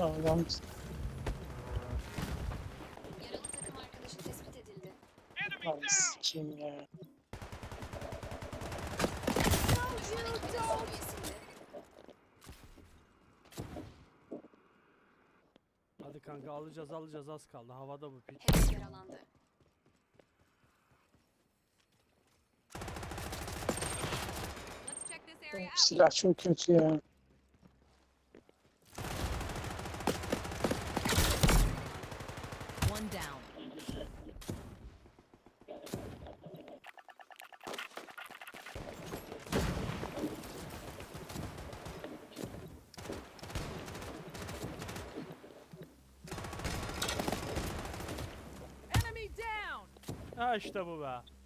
Adam Yaralı takım arkadaşı tespit edildi. Lan sikeyim ya. Düşman ekibinin son üyesinde. Hadi kanka alacağız alacağız az kaldı. Havada bu piç. Hepsi yaralandı. Let's check this area out. Silah çok kötü ya. Ha işte bu be.